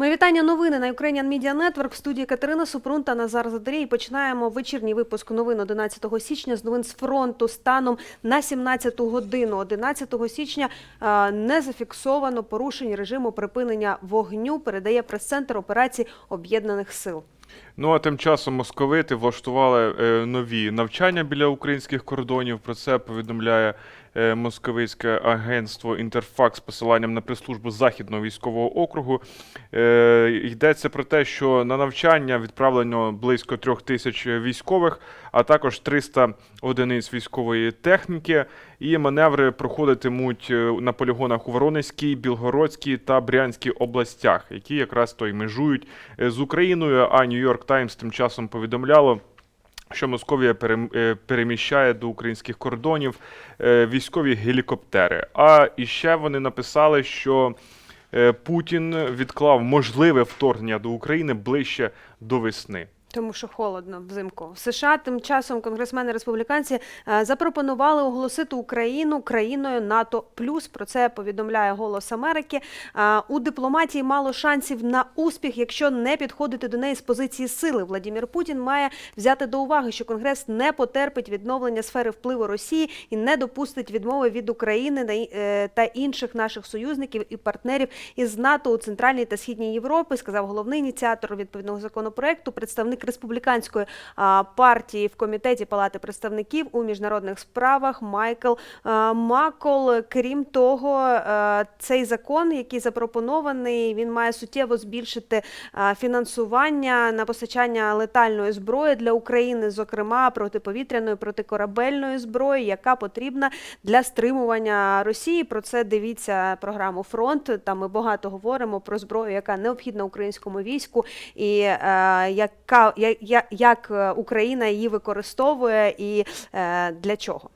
Мої вітання новини на Ukrainian Media Network в студії Катерина Супрун та Назар Задрій. Починаємо вечірній випуск новин 11 січня з новин з фронту станом на 17 годину. 11 січня е, не зафіксовано порушень режиму припинення вогню. Передає прес-центр операцій Об'єднаних сил. Ну а тим часом московити влаштували е, нові навчання біля українських кордонів. Про це повідомляє московицьке агентство Інтерфакс з посиланням на прес-службу Західного військового округу. Е, йдеться про те, що на навчання відправлено близько трьох тисяч військових, а також 300 одиниць військової техніки. І маневри проходитимуть е, на полігонах у Воронезькій, Білгородській та Брянській областях, які якраз то й межують е, з Україною. А Нью-Йорк Таймс тим часом повідомляло. Що Московія е, переміщає до українських кордонів е, військові гелікоптери. А іще вони написали, що е, Путін відклав можливе вторгнення до України ближче до весни. Тому що холодно взимку. В США тим часом конгресмени республіканці е, запропонували оголосити Україну країною НАТО. Плюс про це повідомляє Голос Америки. Е, У дипломатії мало шансів на успіх, якщо не підходити до неї з позиції сили. Владімір Путін має взяти до уваги, що Конгрес не потерпить відновлення сфери впливу Росії і не допустить відмови від України е, та інших наших союзників і партнерів із НАТО у Центральній та Східній Європі, сказав головний ініціатор відповідного законопроекту, представник республіканської партії в комітеті Палати представників у міжнародних справах Майкл Макол. Крім того, цей закон, який запропонований, він має суттєво збільшити фінансування на постачання летальної зброї для України, зокрема протиповітряної, протикорабельної зброї, яка потрібна для стримування Росії. Про це дивіться програму Фронт. Там ми багато говоримо про зброю, яка необхідна українському війську, і е, як е, Україна її використовує і е, для чого.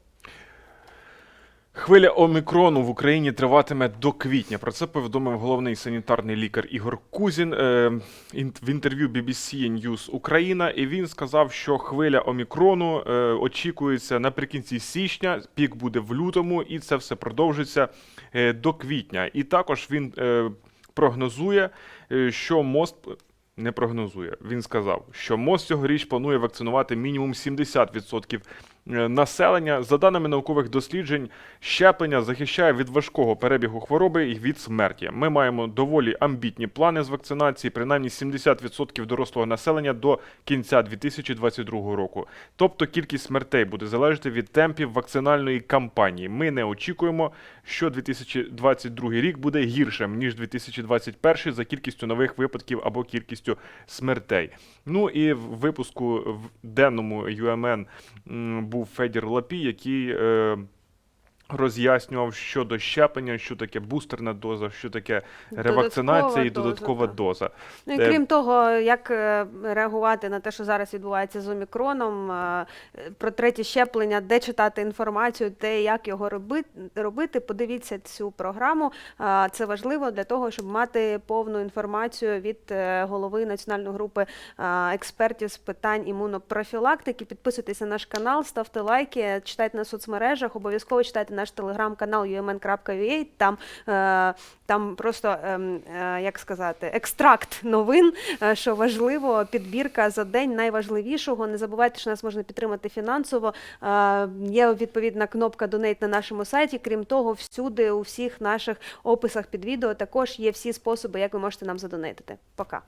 Хвиля омікрону в Україні триватиме до квітня. Про це повідомив головний санітарний лікар Ігор Кузін е, в інтерв'ю BBC News Україна. І він сказав, що хвиля омікрону очікується наприкінці січня. Пік буде в лютому, і це все продовжиться до квітня. І також він прогнозує, що мост. Не прогнозує. Він сказав, що МОЗ цьогоріч планує вакцинувати мінімум 70% е, населення. За даними наукових досліджень, щеплення захищає від важкого перебігу хвороби і від смерті. Ми маємо доволі амбітні плани з вакцинації, принаймні 70% дорослого населення до кінця 2022 року. Тобто кількість смертей буде залежати від темпів вакцинальної кампанії. Ми не очікуємо, що 2022 рік буде гіршим ніж 2021 за кількістю нових випадків або кількістю смертей. Ну і в випуску в денному UMN м, був Федір Лапі, який. Роз'яснював щодо щеплення, що таке бустерна доза, що таке ревакцинація і додаткова так. доза. Ну і Е, крім того, як е, реагувати на те, що зараз відбувається з омікроном, е, про третє щеплення, де читати інформацію, де як його робити, робити, подивіться цю програму. Це важливо для того, щоб мати повну інформацію від голови національної групи експертів з питань імунопрофілактики. Підписуйтесь на наш канал, ставте лайки, читайте на соцмережах, обов'язково читайте наш телеграм-канал umn.ua. Там, е, там просто, ем, е, як сказати, екстракт новин, е, що важливо, підбірка за день найважливішого. Не забувайте, що нас можна підтримати фінансово. Е, Є відповідна кнопка Донейт на нашому сайті. Крім того, всюди у всіх наших описах під відео також є всі способи, як ви можете нам задонатити. Пока.